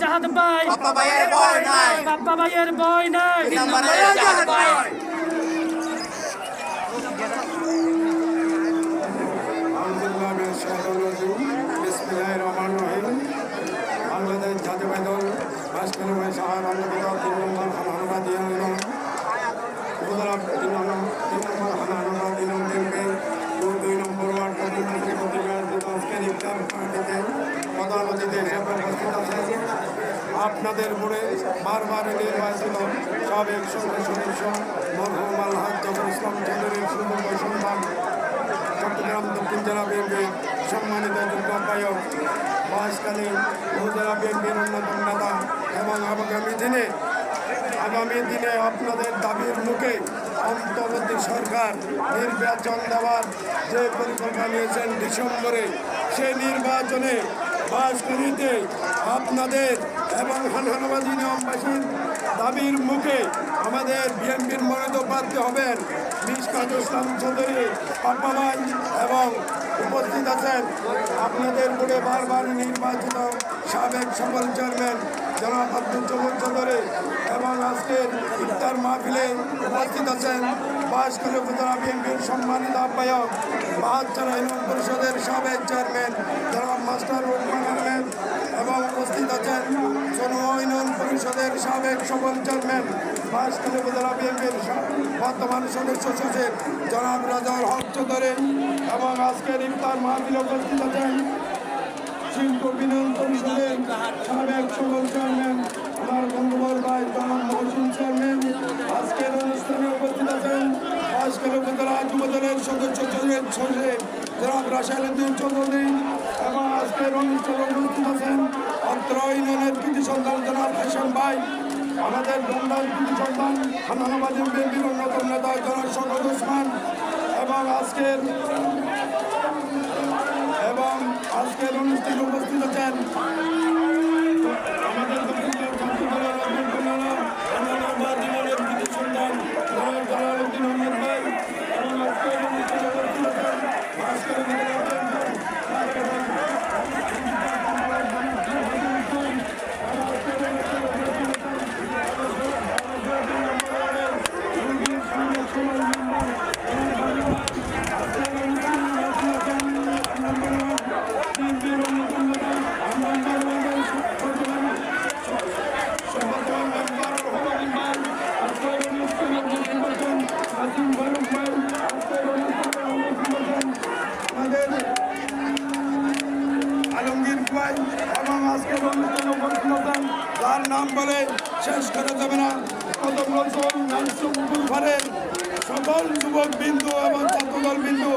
জাহাদ ভাই বাপ্পা ভাইয়ের ভয় নাই। বাপ্পা ভাইয়ের ভয় নাই তিন নম্বরে জাহাদ ভাই আলহামদুলিল্লাহ মিনাশ শাইতানির রাজিম বিসমিল্লাহির রহমানির রহিম বাংলাদেশ জাতীয় দল মাসকালে ভাই সাহার আন্দোলিত তিন নম্বর হানাহানুবাদ ইউনিয়ন উপজেলা তিন নম্বর তিন নম্বর হানাহানুবাদ ইউনিয়ন টিমকে দুই নম্বর ওয়ার্ড প্রতিনিধি প্রতিবাদ আজকের ইফতার পার্টিতে প্রধান অতিথি হিসেবে উপস্থিত আছেন আপনাদের মনে বারবার নির্বাচিত সাবেক সংসদ সদস্য। মরহুম জফর ইসলাম চট্টগ্রাম দক্ষিণ জেলা বিএনপির সম্মানিত যুগ্ম আহ্বায়ক উপজেলা বিএনপির অন্যতম নেতা এবং আগামী দিনে আগামী দিনে আপনাদের দাবির মুখে অন্তর্বর্তী সরকার নির্বাচন দেওয়ার যে পরিকল্পনা নিয়েছেন ডিসেম্বরে সেই নির্বাচনে বাসকারীতে আপনাদের এবং হানহানবাদী নিয়মবাসীর দাবির মুখে আমাদের বিএনপির মনোনীত প্রার্থী হবেন মিসকাত ইসলাম চৌধুরী পাপ্পাবাজ এবং উপস্থিত আছেন আপনাদের বোর্ডে বারবার নির্বাচিত সাবেক সফল চেয়ারম্যান জনাব আব্দুল জবর চৌধুরী এবং আজকের ইফতার মাহফিলে উপস্থিত আছেন বাসকালী উপজেলা বিএনপির সম্মানিত আহ্বায়ক বাহাত্তর ইউনিয়ন পরিষদের সাবেক চেয়ারম্যান, জনাব মাস্টার রহমান আহমেদ এবং উপস্থিত আছেন চনুয়া ইউনিয়ন পরিষদের সাবেক সফল চেয়ারম্যান বাসকালী উপজেলা বিএনপির বর্তমান সদস্য সচিব, জনাব রাজার হক চৌধুরী এবং আজকের ইফতার মাহফিলে উপস্থিত আছেন শিল্প বিনোদন পরিষদের সাবেক সকল চেয়ারম্যান আমার বন্ধুবর ভাই জনাব মহসিন চেয়ারম্যান আজকের অনুষ্ঠানে উপস্থিত আছেন আজকের উপজেলা যুব দলের সদস্য সচিব সচিব জনাব চৌধুরী এবং আজকের অনুষ্ঠানে উপস্থিত আছেন ইউনিয়নের কৃতি সন্তান জনাব হাসান ভাই, আমাদের গন্ডার কৃতি সন্তান হানানাবাদী বিএনপির অন্যতম নেতা জনাব শকত ওসমান এবং আজকের এবং আজকের অনুষ্ঠানে উপস্থিত আছেন আমাদের দক্ষিণবঙ্গের ছাত্র দলের অধ্যক্ষ জনাব আনন্দাবাদ জীবনের কৃতি সন্তান জনাব জালালউদ্দিন আহমেদ ভাই এবং আজকের অনুষ্ঠানে উপস্থিত আছেন আজকের আমাদের আলমগীর ভাই এবং আজকের অনুষ্ঠানে উপস্থিত আছেন তার নাম বলে শেষ করা যাবে না। সকল যুবক বিন্দু এবং ছাত্রদল বিন্দু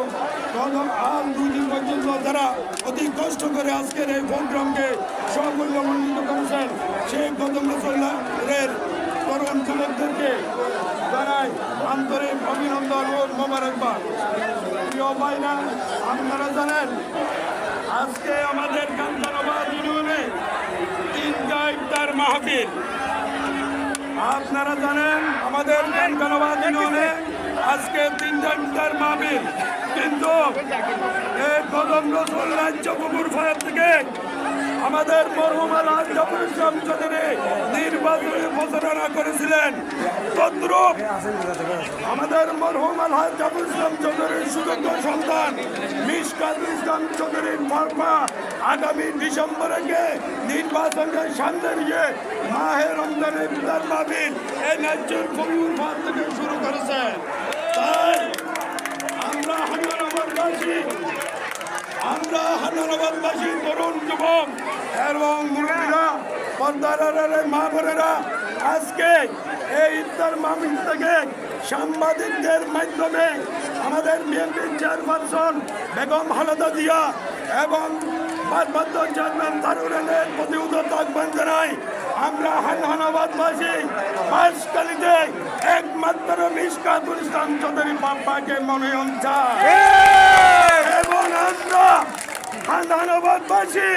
আল দুই দিন পর্যন্ত যারা অতি কষ্ট করে আজকের এই প্রোগ্রামকে সমূল্যমণ্ডিত করেছেন, সেই কদম রসুল্লাহের তরুণ যুবকদেরকে জানাই আন্তরিক অভিনন্দন ও মোবারকবাদ। প্রিয় ভাইরা, আপনারা জানেন, আজকে আমাদের ইফতার মাহফিল। আপনারা জানেন, আমাদের কান্দানাবাদ ইউনিয়নে আজকে তিন ঘণ্টার মাহফিল। কিন্তু এই কদম রসুল রাজ্য কুকুর ফায়ার থেকে আমাদের মরহুম আলহাজ জাফর ইসলাম চৌধুরী নির্বাচনী প্রচারণা করেছিলেন, তদ্রুপ আমাদের মরহুম আলহাজ চৌধুরীর সুযোগ্য সন্তান মিসকাত ইসলাম চৌধুরীর আগামী ডিসেম্বরে নির্বাচনকে সামনে নিয়ে মাহে রমজানের ইফতার মাহফিল এই ন্যায্যের ফাঁদ থেকে শুরু করেছে। তাই আমরা হাঙ্গানাবাদবাসী আমরা হানানাবাদবাসী তরুণ যুবক এবং মুরব্বীরা পর্দারের মা বোনেরা আজকে এই ইফতার মাহফিল থেকে সাংবাদিকদের মাধ্যমে আমাদের বিএনপির চেয়ারপারসন বেগম খালেদা জিয়া এবং ভারপ্রাপ্ত চেয়ারম্যান তারুরেনের প্রতি উদ্যত আহ্বান জানাই আমরা হানহানাবাদবাসী বাসকালীতে একমাত্র মিসকাতুল ইসলাম চৌধুরী পাপ্পাকে মনোনয়ন চাই। এবং আমরা হানহানাবাদবাসী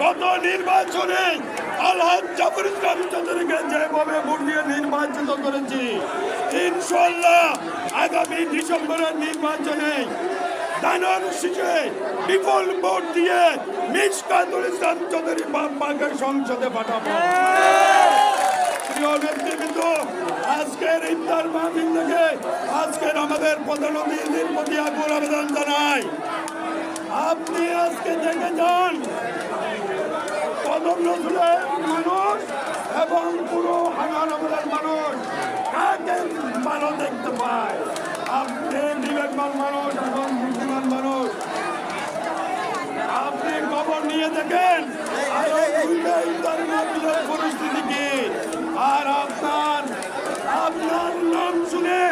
গত নির্বাচনে আলহাজ জাফর ইসলাম চৌধুরীকে যেভাবে ভোট দিয়ে নির্বাচিত করেছি ইনশাল্লাহ আগামী ডিসেম্বরের নির্বাচনে দানর শীষে বিপুল ভোট দিয়ে মিসকাতুল ইসলাম চৌধুরী বাপ্পাকে সংসদে পাঠাবো। আজকের থেকে আজকের আমাদের আবেদন আপনি আজকে দেখে যান মানুষ এবং পুরো আমাদের মানুষ কাকে দেখতে পায় আপনি বিবেকবান মানুষ এবং বুদ্ধিমান মানুষ আপনি খবর নিয়ে দেখেন পরিস্থিতি কি আর আপনার আপনার নাম শুনে